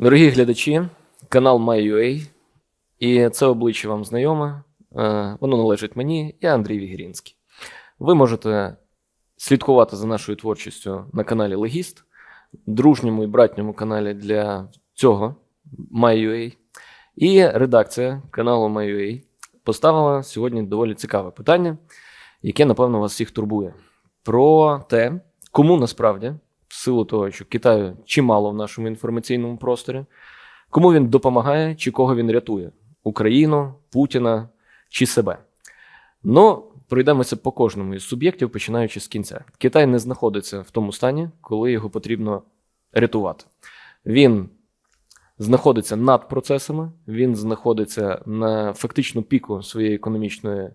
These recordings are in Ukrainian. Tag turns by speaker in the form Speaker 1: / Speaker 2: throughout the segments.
Speaker 1: Дорогі глядачі, канал MyUA, і це обличчя вам знайоме. Е, Воно належить мені, я Андрій Вігірінський. Ви можете слідкувати за нашою творчістю на каналі Легіст, дружньому і братньому каналі для цього MyUA. І редакція каналу MyUA поставила сьогодні доволі цікаве питання, яке, напевно, вас всіх турбує. Про те, кому насправді, силу того, що Китаю чимало в нашому інформаційному просторі, кому він допомагає чи кого він рятує: Україну, Путіна чи себе. Ну, пройдемося по кожному із суб'єктів, починаючи з кінця. Китай не знаходиться в тому стані, коли його потрібно рятувати. Він знаходиться над процесами, він знаходиться на фактично піку своєї економічної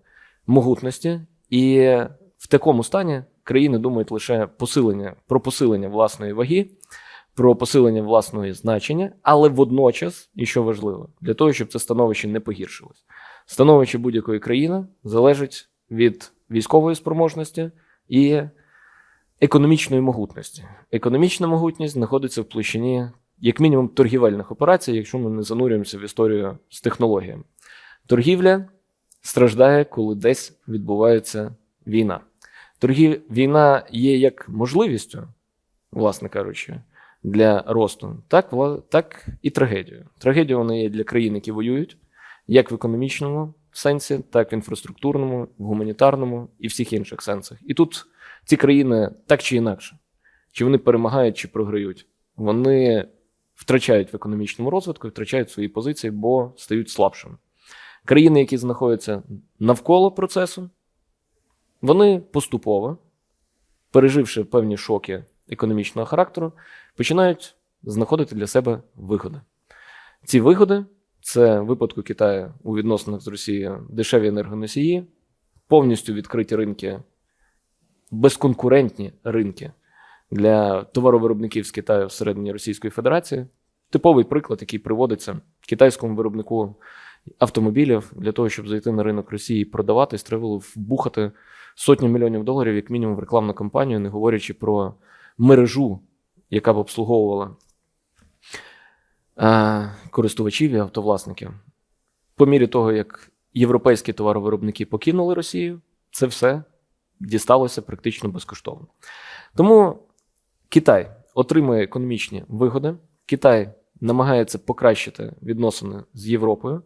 Speaker 1: могутності, і в такому стані країни думають лише посилення про посилення власної ваги, про посилення власного значення, але водночас, і що важливо, для того, щоб це становище не погіршилось. Становище будь-якої країни залежить від військової спроможності і економічної могутності. Економічна могутність знаходиться в площині, як мінімум, торгівельних операцій, якщо ми не занурюємося в історію з технологіями. Торгівля страждає, коли десь відбувається війна. Торгів... Війна є як можливістю, власне кажучи, для росту, так, так і трагедією. Трагедія вона є для країн, які воюють, як в економічному сенсі, так і в інфраструктурному, в гуманітарному і всіх інших сенсах. І тут ці країни так чи інакше, чи вони перемагають, чи програють, вони втрачають в економічному розвитку, втрачають свої позиції, бо стають слабшими. Країни, які знаходяться навколо процесу, вони поступово, переживши певні шоки економічного характеру, починають знаходити для себе вигоди. Ці вигоди це в випадку Китаю у відносинах з Росією дешеві енергоносії, повністю відкриті ринки, безконкурентні ринки для товаровиробників з Китаю всередині Російської Федерації. Типовий приклад, який приводиться китайському виробнику автомобілів для того, щоб зайти на ринок Росії і продаватись, треба було вбухати сотні мільйонів доларів, як мінімум, в рекламну кампанію, не говорячи про мережу, яка б обслуговувала е, користувачів і автовласників. По мірі того, як європейські товаровиробники покинули Росію, це все дісталося практично безкоштовно. Тому Китай отримує економічні вигоди, Китай намагається покращити відносини з Європою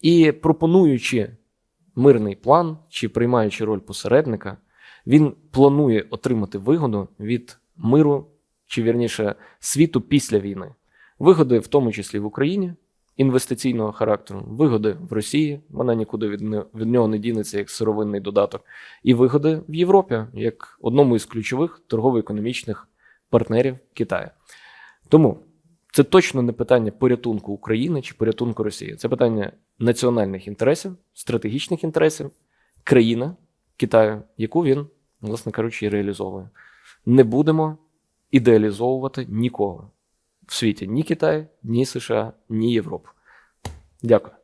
Speaker 1: і пропонуючи мирний план чи приймаючи роль посередника, він планує отримати вигоду від миру, чи вірніше світу після війни. Вигоди, в тому числі в Україні, інвестиційного характеру, вигоди в Росії, вона нікуди від, від нього не дінеться як сировинний додаток, і вигоди в Європі як одному із ключових торгово-економічних партнерів Китаю. Тому це точно не питання порятунку України чи порятунку Росії. Це питання національних інтересів, стратегічних інтересів країни Китаю, яку він, власне кажучи, і реалізовує. Не будемо ідеалізовувати нікого в світі ні Китай, ні США, ні Європу. Дякую.